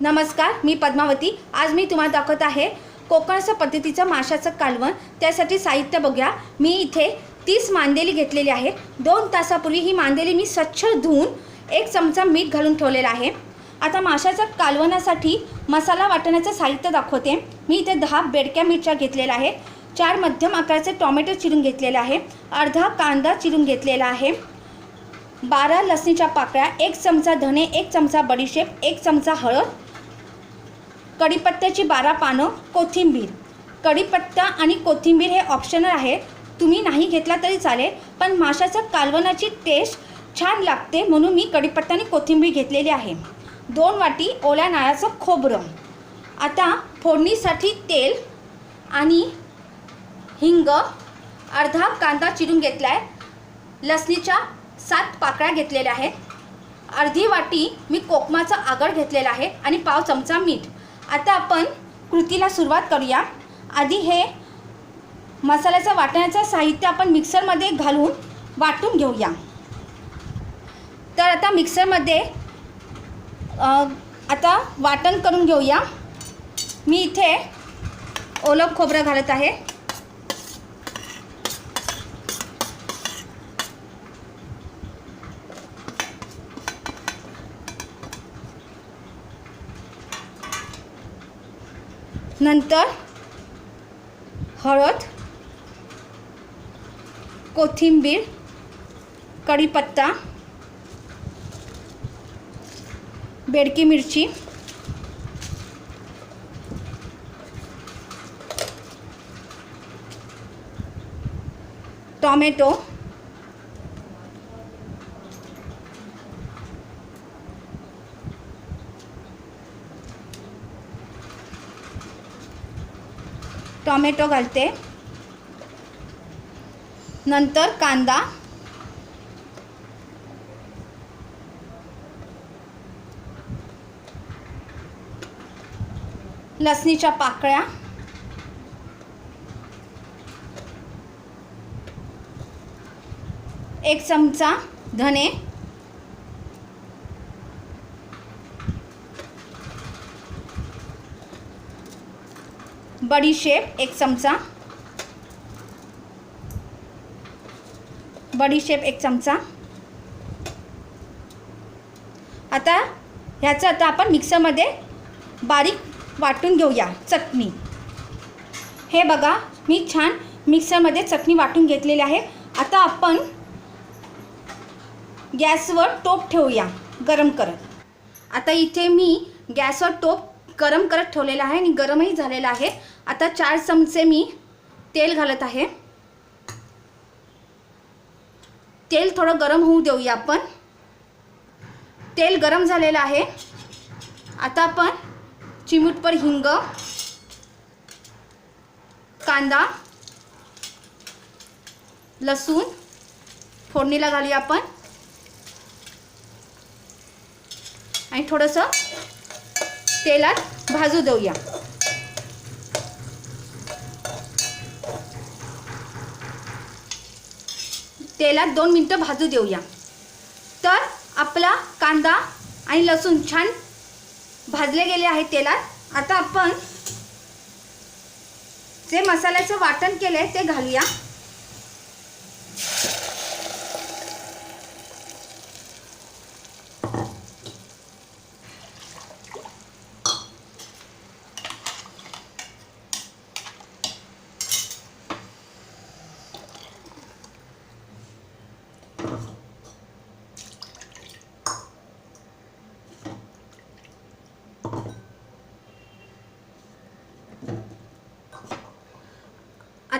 नमस्कार मी पद्मावती. आज मी तुम्हाला दाखवत आहे कोकणचं पद्धतीचं माशाचं कालवण. त्यासाठी साहित्य बघूया. मी इथे तीस मांदेली घेतलेली आहे. दोन तासापूर्वी ही मांदेली मी स्वच्छ धुवून एक चमचा मीठ घालून ठेवलेला आहे. आता माशाच्या कालवणासाठी मसाला वाटण्याचं साहित्य दाखवते. मी इथे दहा बेडक्या मिरच्या घेतलेल्या आहे. चार मध्यम आकाराचे टोमॅटो चिरून घेतलेले आहे. अर्धा कांदा चिरून घेतलेला आहे. बारा लसणीच्या पाकळ्या एक चमचा धने एक चमचा बडीशेप एक चमचा हळद कढीपत्त्याची बारा पानं कोथिंबीर. कढीपत्ता आणि कोथिंबीर हे ऑप्शनल आहे. तुम्ही नाही घेतला तरी चालेल पण माशाचं कालवणाची टेस्ट छान लागते म्हणून मी कढीपत्ता आणि कोथिंबीर घेतलेली आहे. दोन वाटी ओल्या नाळाचं खोबरं. आता फोडणीसाठी तेल आणि हिंग अर्धा कांदा चिरून घेतला आहे लसणीच्या सात पाकळ्या घेतलेल्या आहेत. अर्धी वाटी मी कोकमाचा आगळ घेतलेला आहे आणि पाव चमचा मीठ. आता आपण कृतीला सुरुवात करूया. आधी हे मसाल्याचं वाटण्याचं साहित्य आपण मिक्सरमध्ये घालून वाटून घेऊया. तर आता मिक्सरमध्ये आता वाटण करून घेऊया. मी इथे ओलं खोबरं घालत आहे. नंतर हळद कोथिंबीर कढीपत्ता बेडकी मिरची टॉमॅटो टॉमॅटो घालते. नंतर कांदा. लसणीच्या पाकळ्या. एक चमचा धने. बडीशेप एक चमचा. बडीशेप एक चमचा. आता ह्याचं आता आपण मिक्सरमध्ये बारीक वाटून घेऊया चटणी. हे बघा मी छान मिक्सरमध्ये चटणी वाटून घेतलेली आहे. आता आपण गॅसवर टोप ठेवूया गरम करत. आता इथे मी गॅसवर टोप गरम करत ठेवलेलं आहे आणि गरमही झालेला आहे. आता चार चमचे मी तेल घालत आहे. तेल थोडं गरम होऊ देऊया आपण. तेल गरम झालेलं आहे. आता आपण चिमूटपर हिंग कांदा लसूण फोडणीला घालूया आपण. आणि थोडंसं तेलात भाजू देऊया. तेलात दोन मिनटं भाजू देऊया. तर आपला कांदा आणि लसूण छान भाजले गेले आहे तेलात. आता आपण जे मसाल्याचं वाटण केलं आहे ते घालूया.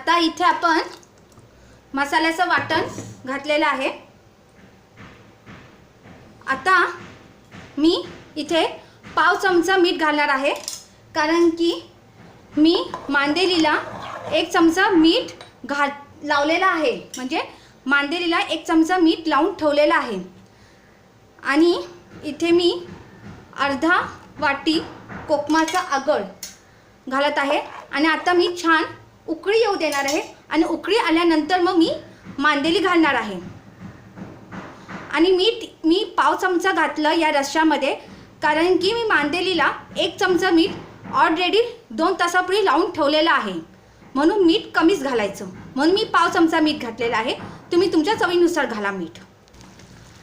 आता इथे आपण मसाल्याचं वाटण घातलेलं आहे. आता मी इथे पाव चमचा मीठ घालणार आहे. कारण की मी मांदेलीला एक चमचा मीठ घात लावलेला आहे. म्हणजे मांदेलीला एक चमचा मीठ लावून ठेवलेला आहे. आणि इथे मी अर्धा वाटी कोकमाचा आगळ घालत आहे. आणि आता मी छान उकळी येऊ देणार आहे आणि उकळी आल्यानंतर मग मी मांदेली घालणार आहे. आणि मीठ मी पाव चमचा घातलं या रश्श्यामध्ये कारण की मी मांदेलीला एक चमचा मीठ ऑलरेडी दोन तासापूर्वी लावून ठेवलेलं आहे. म्हणून मीठ कमीच घालायचं. म्हणून मी पाव चमचा मीठ घातलेलं आहे. तुम्ही तुमच्या चवीनुसार घाला मीठ.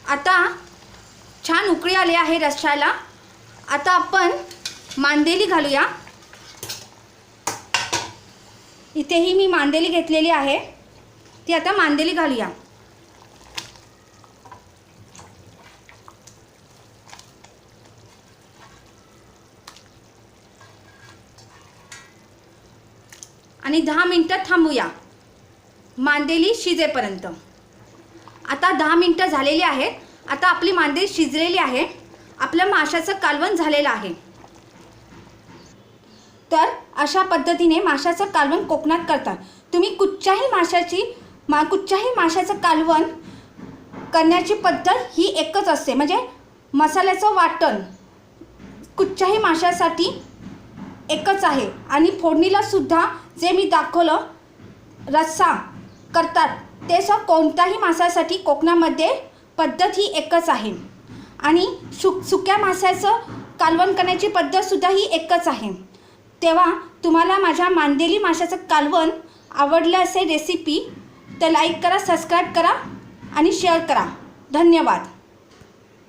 आता छान उकळी आली आहे रश्श्याला. आता आपण मांदेली घालूया. इथेही मी मांदेली घेतलेली आहे. ती आता मांदेली घालूया. आणि दहा मिनटं थांबूया. मांदेली शिजेपर्यंत. आता दहा मिनटं झालेली आहेत. आता आपली मांदेली शिजलेली आहे. आपलं माशाचं कालवण झालेलं आहे. तर अशा पद्धतीने माशाचं कालवण कोकणात करतात. तुम्ही कुठच्याही माशाची मा कुठच्याही माशाचं कालवण करण्याची पद्धत ही एकच असते. म्हणजे मसाल्याचं वाटण कुठच्याही माशासाठी एकच आहे. आणि फोडणीलासुद्धा जे मी दाखवलं रस्सा करतात ते स कोणत्याही माशासाठी कोकणामध्ये पद्धत ही एकच आहे. आणि सुक सुक्या माशाचं कालवण करण्याची पद्धतसुद्धा ही एकच आहे. तेव्हा तुम्हाला माझ्या मांदेली माशाचं कालवण आवडलं असेल रेसिपी तर लाईक करा सबस्क्राईब करा आणि शेअर करा. धन्यवाद.